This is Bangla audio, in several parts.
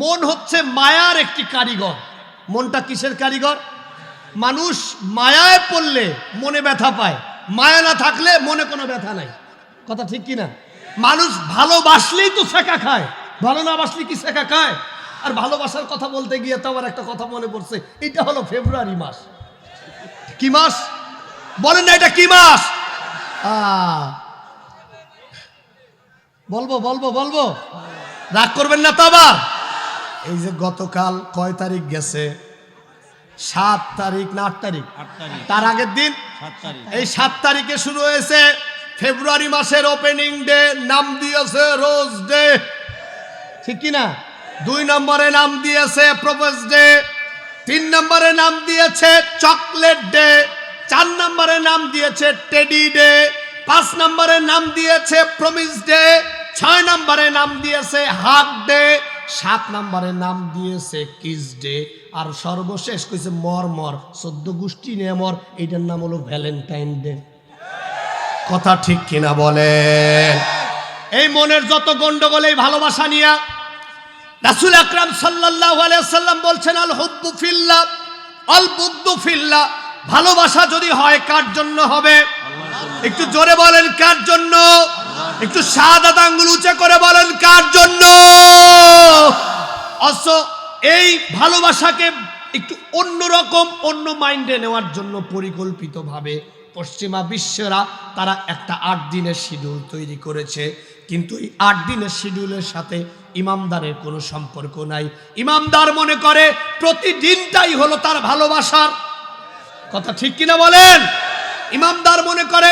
মন হচ্ছে মায়ার একটি কারিগর। মনটা কিসের কারিগর? মানুষ মায়ায় পড়লে মনে ব্যথা পায়। মায়া না থাকলে মনে কোনো ব্যথা নাই। কথা ঠিক কি না মানুষ ভালোবাসলেই তো শেখা খায়। ভালো না বাসলে কি শেখা খায়? আর ভালোবাসার কথা বলতে গিয়ে তো আমার একটা কথা মনে পড়ছে। এটা হলো ফেব্রুয়ারি মাস। কি মাস? বলেন না এটা কি মাস? বলব বলব বলব। রাগ করবেন না তো আবার। এই যে গতকাল কয় তারিখ গেছে? সাত তারিখ না আট তারিখ? তার আগের দিন? এই সাত তারিখে শুরু হয়েছে ফেব্রুয়ারি মাসের ওপেনিং ডে নাম দিয়েছে রোজ ডে। ঠিক কি না? দুই নম্বরে নাম দিয়েছে প্রপোজ ডে তিন নম্বরে নাম দিয়েছে চকলেট ডে চার নম্বরে নাম দিয়েছে টেডি ডে পাঁচ নম্বরে নাম দিয়েছে প্রমিস ডে। ছয় নম্বরে নাম দিয়েছে হাক ডে সাত নম্বরে নাম দিয়েছে কিস ডে আর সর্বশেষ কইছে মর মর, চোদ্দ গোষ্ঠী নিয়ে মর, এইটার নাম হলো ভ্যালেন্টাইন ডে। কথা ঠিক কিনা বলেন এই মনের যত গন্ডগোল, এই ভালোবাসা নিয়া রাসুল আকরাম সাল্লাহ সাল্লাম বলছেন, আল হুব্বু ফিল্লা অল বুদ্দু ফিল্লা। ভালোবাসা যদি হয়, কার জন্য হবে? একটু জোরে বলেন, কার জন্য? একটু সাদা আঙ্গুল উঁচে করে বলেন, কার জন্য? অস এই ভালোবাসাকে একটু অন্যরকম, অন্য মাইন্ডে নেওয়ার জন্য পরিকল্পিতভাবে পশ্চিমা বিশ্বরা তারা একটা আট দিনের শিডিউল তৈরি করেছে। কিন্তু এই আট দিনের শিডিউলের সাথে ইমামদারের কোনো সম্পর্ক নাই। ইমামদার মনে করে প্রতিদিনটাই হলো তার ভালোবাসার কথা ঠিক কিনা বলেন? ইমামদার মনে করে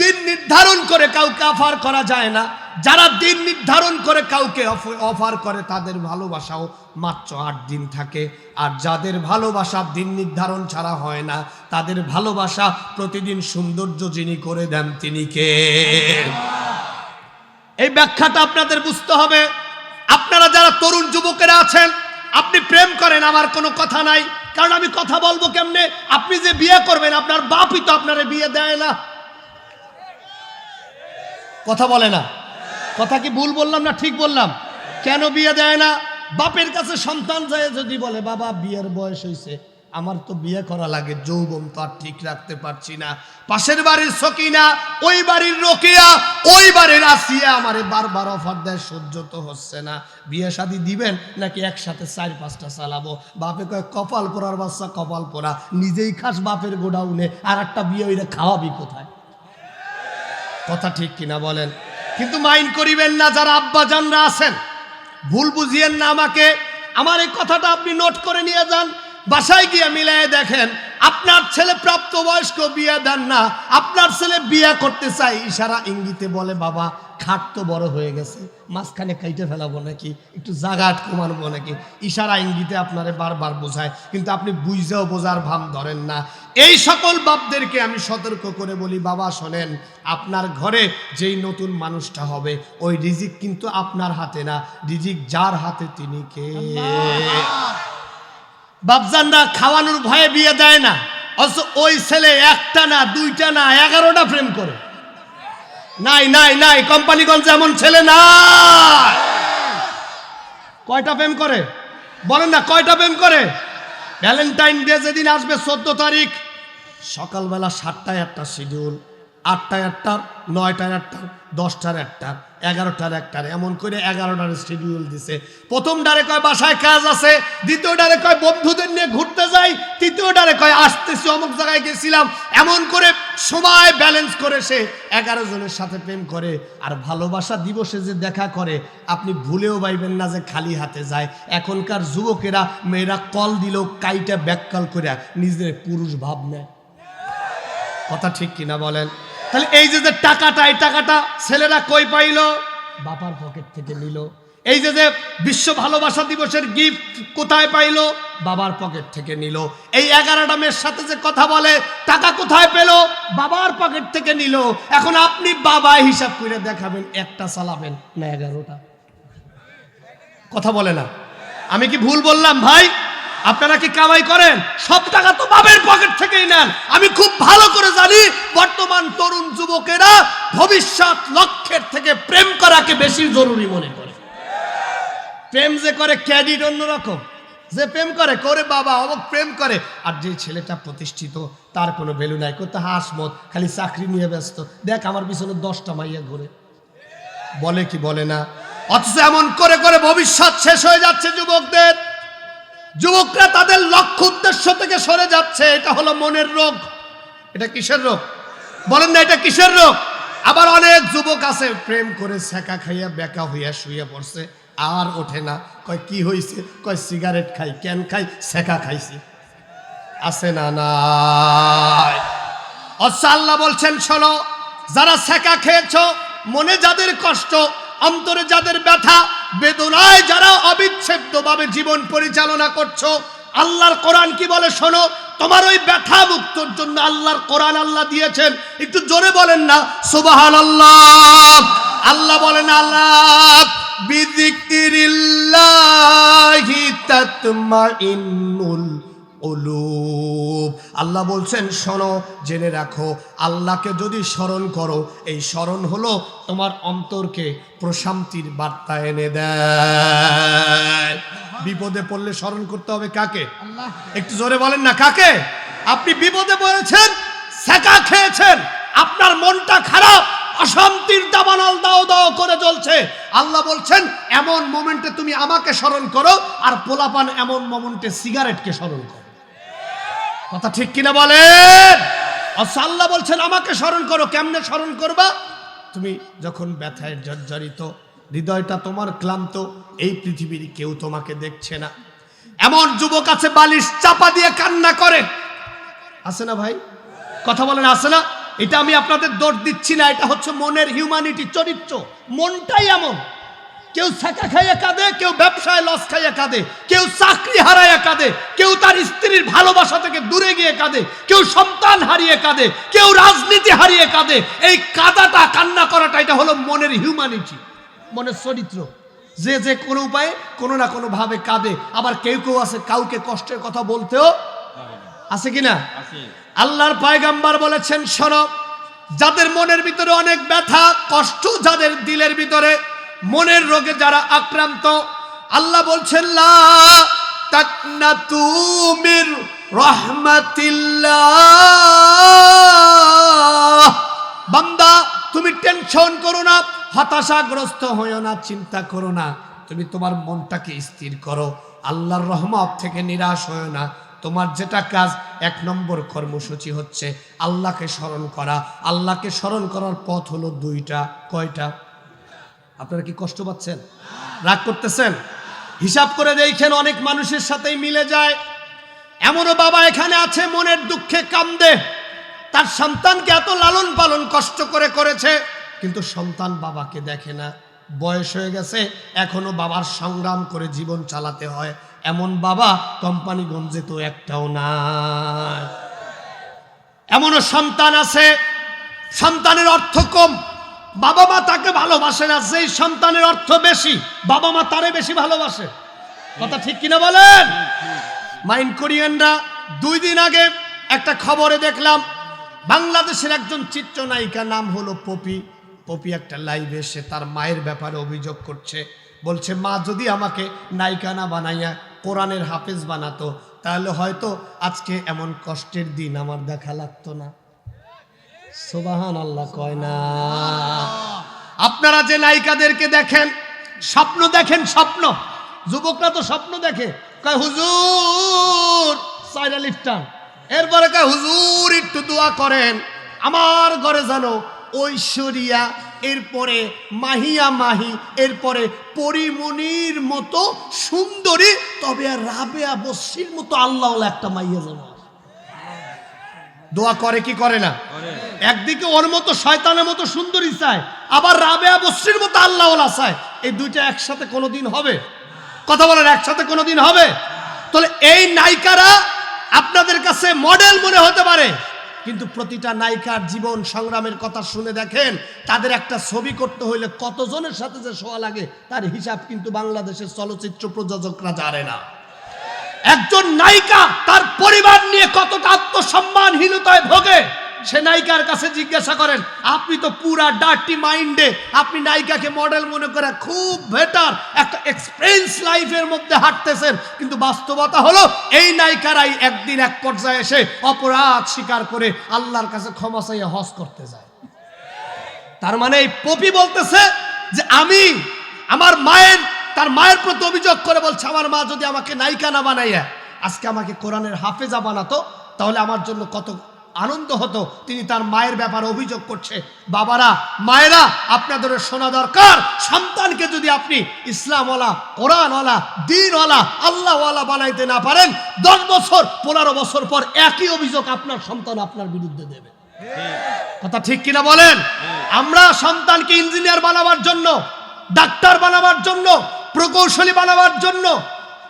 দিন নির্ধারণ করে কাউকে অফার করা যায় না। যারা দিন নির্ধারণ করে কাউকে অফার করে, তাদের ভালোবাসাও মাত্র আট দিন থাকে। আর যাদের ভালোবাসা দিন নির্ধারণ ছাড়া হয় না, তাদের ভালোবাসা প্রতিদিন সৌন্দর্য যিনি করে দেন, তিনি কে? এই ব্যাখ্যাটা আপনাদের বুঝতে হবে। আপনারা যারা তরুণ যুবকেরা আছেন, আপনি প্রেম করেন, আমার কোনো কথা নাই। কারণ আমি কথা বলব কেমনে? আপনি যে বিয়ে করবেন, আপনার বাপই তো আপনারে বিয়ে দেয় না। কথা বলে না। কথা কি ভুল বললাম না ঠিক বললাম? কেন বিয়ে দেয় না? বাপের কাছে সন্তান যায় যদি বলে, বাবা, বিয়ের বয়স হয়েছে আমার তো বিয়ে করা লাগে, যৌবন তো আর ঠিক রাখতে পারছি না। পাশের বাড়ির সকিনা, ওই বাড়ির রোকেয়া, ওই বাড়ির আসিয়া আমারে বারবার অফার দেয়, সহ্য তো হচ্ছে না। বিয়ে শাদি দিবেন নাকি একসাথে চার, পাঁচটা চালাবো? বাপে কয়, কপাল পড়ার বাচ্চা, কপাল পড়া। নিজেই খাস বাপের গোডাউনে। আর একটা বিয়ে ওইটা খাওয়াবি কোথায়? কথা ঠিক কিনা বলেন। কিন্তু মাইন্ড করিবেন না, যারা আব্বাজানরা আছেন, ভুল বুঝিয়েন না আমাকে। আমার এই কথাটা আপনি নোট করে নিয়ে যান, বাসায় গিয়ে মিলাই দেখেন, আপনার ছেলে প্রাপ্ত বয়স্ক বিয়ে দেন না, আপনার ছেলে বিয়ে করতে চাই ইশারা ইঙ্গিতে বলে, বাবা খাট তো বড় হয়ে গেছে, মাঝখানে কাইটে ফেলাবো নাকি, একটু জাগাট কমানবো নাকি? ইশারা ইঙ্গিতে আপনারে বারবার বোঝায়, কিন্তু আপনি বুঝতেও বোঝার ভাব ধরেন না। এই সকল বাপদেরকে আমি সতর্ক করে বলি, বাবা শোনেন, আপনার ঘরে যেই নতুন মানুষটা হবে, ওই রিজিক কিন্তু আপনার হাতে না, রিজিক যার হাতে তিনি কে? বাপজানরা খাওয়ানোর ভয়ে বিয়ে দেয় না, অথচ ওই ছেলে একটা না, দুইটা না, এগারোটা প্রেম করে। নাই নাই নাই, কোম্পানিগঞ্জ এমন ছেলে না কয়টা প্রেম করে? বলেন না, কয়টা প্রেম করে? ভ্যালেন্টাইন ডে যেদিন আসবে, চোদ্দ তারিখ, সকালবেলা সাতটায় একটা শিডিউল আটটায় আটটার নয়টায় একটা। দশটার একটা, এগারোটার একটার, এমন করে এগারোটার শিডিউল দিছে। প্রথম ডারে কয়, বাসায় কাজ আছে। দ্বিতীয় ডারে কয়, বন্ধুদের নিয়ে ঘুরতে যাই। তৃতীয় ডারে কয়, আসতেছি, অমুক জায়গায় গেছিলাম। এমন করে সময় ব্যালেন্স করে সে এগারো জনের সাথে প্রেম করে। আর ভালোবাসা দিবসে যে দেখা করে, আপনি ভুলেও পাইবেন না যে খালি হাতে যায়। এখনকার যুবকেরা, মেয়েরা কল দিল কাইটা ব্যাককল করে নিজের পুরুষ ভাব নেয়। কথা ঠিক কিনা বলেন? তাহলে এই যে যে টাকাটা এই টাকাটা ছেলেরা কই পাইলো? বাবার পকেট থেকে নিল। এই যে যে বিশ্ব ভালোবাসা দিবসের গিফট কোথায় পাইলো? বাবার পকেট থেকে নিল। এই এগারোটা মেয়ের সাথে যে কথা বলে টাকা কোথায় পেল? বাবার পকেট থেকে নিল। এখন আপনি বাবা হিসাব করে দেখাবেন একটা চালাবেন না এগারোটা। কথা বলে না। আমি কি ভুল বললাম ভাই? আপনারা কি কামাই করেন? সব টাকা তো বাবের পকেট থেকেই নেন। আমি খুব ভালো করে জানি বর্তমান তরুণ যুবকেরা ভবিষ্যৎ লক্ষ্যের থেকে প্রেম করাকে বেশি জরুরি মনে করে। প্রেম যে করে ক্যাডিট অন্যরকম। যে প্রেম করে করে বাবা, অমুক প্রেম করে, আর যে ছেলেটা প্রতিষ্ঠিত, তার কোনো ভ্যালু নাই। করতে হাসমত খালি চাকরি নিয়ে ব্যস্ত। দেখ আমার পিছনে দশটা মাইয়া ঘুরে। বলে কি বলে না? অথচ এমন করে করে ভবিষ্যৎ শেষ হয়ে যাচ্ছে যুবকদের। যুবকরা তাদের লক্ষ্য উদ্দেশ্য থেকে সরে যাচ্ছে, এটা হলো মনের রোগ। এটা কিসের রোগ? বলেন না, এটা কিসের রোগ? আবার অনেক যুবক আছে, প্রেম করে সেকা খাইয়া বেকা হইয়া শুয়ে পড়ছে, আর ওঠে না। কয়, কি হইছে? কয়, সিগারেট খাই, ক্যান খাই সেকা খাইছি। আছে না না আল্লাহ বলছেন, শোনো, যারা সেকা খেয়েছ, মনে যাদের কষ্ট অন্তরে যাদের ব্যথা, বেদনায় যারা অবিচ্ছেদ্যভাবে জীবন পরিচালনা করছ, আল্লাহর কোরআন কি বলে শোনো? তোমার ওই ব্যথা মুক্তর জন্য আল্লাহর কোরআন আল্লাহ দিয়েছেন। একটু জোরে বলেন না সুবাহান আল্লাহ আল্লাহ বলেন আল্লাহ বিদিকিরিল্লাহি তাতমাইন্নুল উলুব। আল্লাহ বলছেন, শোনো, জেনে রাখো, আল্লাহকে যদি স্মরণ করো, এই স্মরণ হলো তোমার অন্তরকে প্রশান্তির বার্তা এনে দেয়। বিপদে পড়লে স্মরণ করতে হবে কাকে? একটু জোরে বলেন না, কাকে? আপনি বিপদে পড়েছেন সেকা খেয়েছেন, আপনার মনটা খারাপ, অশান্তির দাবানল দাও দাও করে চলছে আল্লাহ বলছেন, এমন মোমেন্টে তুমি আমাকে স্মরণ করো, আর পোলাপান এমন মোমেন্টে সিগারেটকে স্মরণ করো। কথা ঠিক কিনা বলেন? আল্লাহ বলছেন, আমাকে স্মরণ করো। কেমনে স্মরণ করবা? তুমি যখন ব্যথায় জর্জরিত, হৃদয়টা তোমার ক্লান্ত, এই পৃথিবীর কেউ তোমাকে দেখছে না। এমন যুবক আছে, বালিশ চাপা দিয়ে কান্না করে। আছে না ভাই? কথা বলেন, আছে না? এটা আমি আপনাদের দোষ দিচ্ছি না, এটা হচ্ছে মনের হিউম্যানিটি চরিত্র। মনটাই এমন। কেউ ছাকা খাইয়া কাঁদে কেউ ব্যবসায় লস খাইয়া কাঁদে কেউ চাকরি হারাইয়া কাঁদে কেউ তার স্ত্রীর ভালোবাসা থেকে দূরে গিয়ে কাঁদে কেউ সন্তান হারিয়ে কাঁদে কেউ রাজনীতি হারিয়ে কাঁদে। এই কাদাটা কান্না করাটা এটা হলো মনের হিউম্যানিটি মনের চরিত্র। যে যে কোনো উপায়ে কোনো না কোনো ভাবে কাঁদে। আবার কেউ কেউ আছে কাউকে কষ্টের কথা বলতেও আছে কিনা আল্লাহর পায়গাম্বার বলেছেন সরব যাদের মনের ভিতরে অনেক ব্যথা কষ্ট যাদের দিলের ভিতরে মনের রোগে যারা আক্রান্ত, আল্লাহ বলছেন তাকনাতু বান্দা, তুমি টেনশন করো না, হতাশাগ্রস্ত হইও না, চিন্তা করো না। তুমি তোমার মনটাকে স্থির করো। আল্লাহর রহমত থেকে নিরাশ হইও না। তোমার যেটা কাজ, এক নম্বর কর্মসূচি হচ্ছে আল্লাহকে স্মরণ করা। আল্লাহকে স্মরণ করার পথ হলো দুইটা। কয়টা? আপনারা কি কষ্ট পাচ্ছেন? রাগ করতেছেন? হিসাব করে দেখেন অনেক মানুষের সাথেই মিলে যায়। এমনও বাবা এখানে আছে, মনের দুঃখে কান্দে। তার সন্তানকে এত লালন পালন কষ্ট করে করেছে, কিন্তু সন্তান বাবাকে দেখে না। বয়স হয়ে গেছে, এখনও বাবার সংগ্রাম করে জীবন চালাতে হয়। এমন বাবা কোম্পানি কোম্পানিগঞ্জে তো একটাও না এমনও সন্তান আছে, সন্তানের অর্থ কম। বাবা মা তাকে ভালোবাসে না, যেই সন্তানের অর্থ বেশি, বাবা মা তারে বেশি ভালোবাসে। কথা ঠিক কিনা বলেন? মাইন্ড কোরিয়ানরা দুই দিন আগে একটা খবরে দেখলাম, বাংলাদেশের একজন চিত্রনায়িকা নাম হলো পপি। পপি একটা লাইভে এসে তার মায়ের ব্যাপারে অভিযোগ করছে। বলছে, মা, যদি আমাকে নায়িকা না বানাইয়া কোরআনের হাফেজ বানাতো, তাহলে হয়তো আজকে এমন কষ্টের দিন আমার দেখা লাগতো না। সোবাহান আল্লাহ কয় না। আপনারা যে নায়িকাদেরকে দেখেন স্বপ্ন দেখেন স্বপ্ন। যুবকরা তো স্বপ্ন দেখে। কয় হুজুর সাইরা লিফটান এরপরে কয় হুজুর একটু দোয়া করেন। আমার ঘরে জানো ঐশ্বরিয়া এরপরে মাহিয়া মাহি এরপরে পরিমণির মতো সুন্দরী তবে আর রাবেয়া বসির মতো আল্লাহ একটা মাইয়া জানো দোয়া করে কি করে না? একদিকে ওর মতো শয়তানের মতো সুন্দরী চায়, আবার রাবেয়া বসির মতো আল্লাহ চায়। এই দুইটা একসাথে কোনোদিন হবে? কথা বলেন, একসাথে কোনোদিন হবে? তাহলে এই নায়িকারা আপনাদের কাছে মডেল মনে হতে পারে, কিন্তু প্রতিটা নায়িকার জীবন সংগ্রামের কথা শুনে দেখেন, তাদের একটা ছবি করতে হইলে কতজনের সাথে যে শোয়া লাগে, তার হিসাব কিন্তু বাংলাদেশের চলচ্চিত্র প্রযোজকরা জানে না। একজন নায়িকা তার সে নায়িকার কাছে জিজ্ঞাসা করেন, আপনি তো পুরা ডার্টি মাইন্ডে আপনি নায়িকাকে মডেল মনে করে খুব বেটার একটা এক্সপেন্স লাইফের মধ্যে হাঁটতেছেন। কিন্তু বাস্তবতা হলো, এই নায়িকারাই একদিন এক পর্যায়ে এসে অপরাধ স্বীকার করে আল্লাহর কাছে ক্ষমা চাইয়ে হজ করতে যায়। তার মানে এই পপি বলতেছে যে, আমি আমার মায়ের, তার মায়ের প্রতি অভিযোগ করে বলছে, আমার মা যদি আমাকে নায়িকা না বানাইয়া, আজকে আমাকে কোরআনের হাফেজা বানাতো, তাহলে আমার জন্য কত আনন্দ হতো, তিনি তার মায়ের ব্যাপারে অভিযোগ করছে, বাবারা, মায়েরা, আপনাদের শোনা দরকার। সন্তানকে যদি আপনি ইসলামওয়ালা, কোরআনওয়ালা, দিনওয়ালা, আল্লাহওয়ালা বানাইতে না পারেন, দশ বছর, পনেরো বছর পর একই অভিযোগ আপনার সন্তান আপনার বিরুদ্ধে দেবে। কথা ঠিক কিনা বলেন? আমরা সন্তানকে ইঞ্জিনিয়ার বানাবার জন্য, ডাক্তার বানাবার জন্য, প্রকৌশলী বানাবার জন্য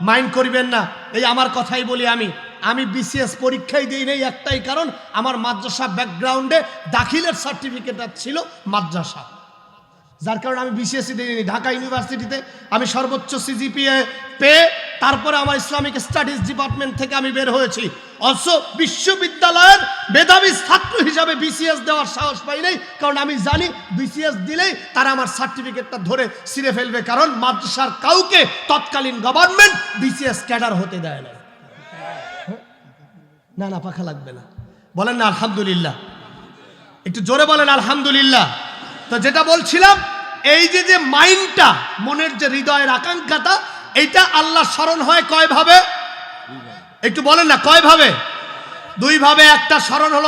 মাইন্ড করিবেন না। এই আমার কথাই বলি আমি। আমি বিসিএস পরীক্ষাই দিই নেই একটাই কারণ, আমার মাদ্রাসা ব্যাকগ্রাউন্ডে দাখিলের সার্টিফিকেট ছিল মাদ্রাসা। যার কারণে আমি বিসিএসসি দিইনি ঢাকা ইউনিভার্সিটিতে আমি সর্বোচ্চ সিজিপিএ পেয়ে তারপরে আমার ইসলামিক স্টাডিজ ডিপার্টমেন্ট থেকে আমি বের হয়েছি। অথচ বিশ্ববিদ্যালয়ের মেধাবী ছাত্র হিসাবে বিসিএস দেওয়ার সাহস পাই নাই, কারণ আমি জানি বিসিএস দিলেই তারা আমার সার্টিফিকেটটা ধরে ছিঁড়ে ফেলবে, কারণ মাদ্রাসার কাউকে তৎকালীন গভর্নমেন্ট বিসিএস ক্যাডার হতে দেয় না না না, পাখা লাগবে না। বলেন না, আলহামদুলিল্লাহ। একটু জোরে বলেন, আলহামদুলিল্লাহ। তো যেটা বলছিলাম, এই যে যে মাইন্ডটা, মনের যে হৃদয়ের আকাঙ্ক্ষাটা, এইটা আল্লাহ স্মরণ হয় কয় ভাবে একটু বলেন না কয় ভাবে দুই ভাবে একটা স্মরণ হলো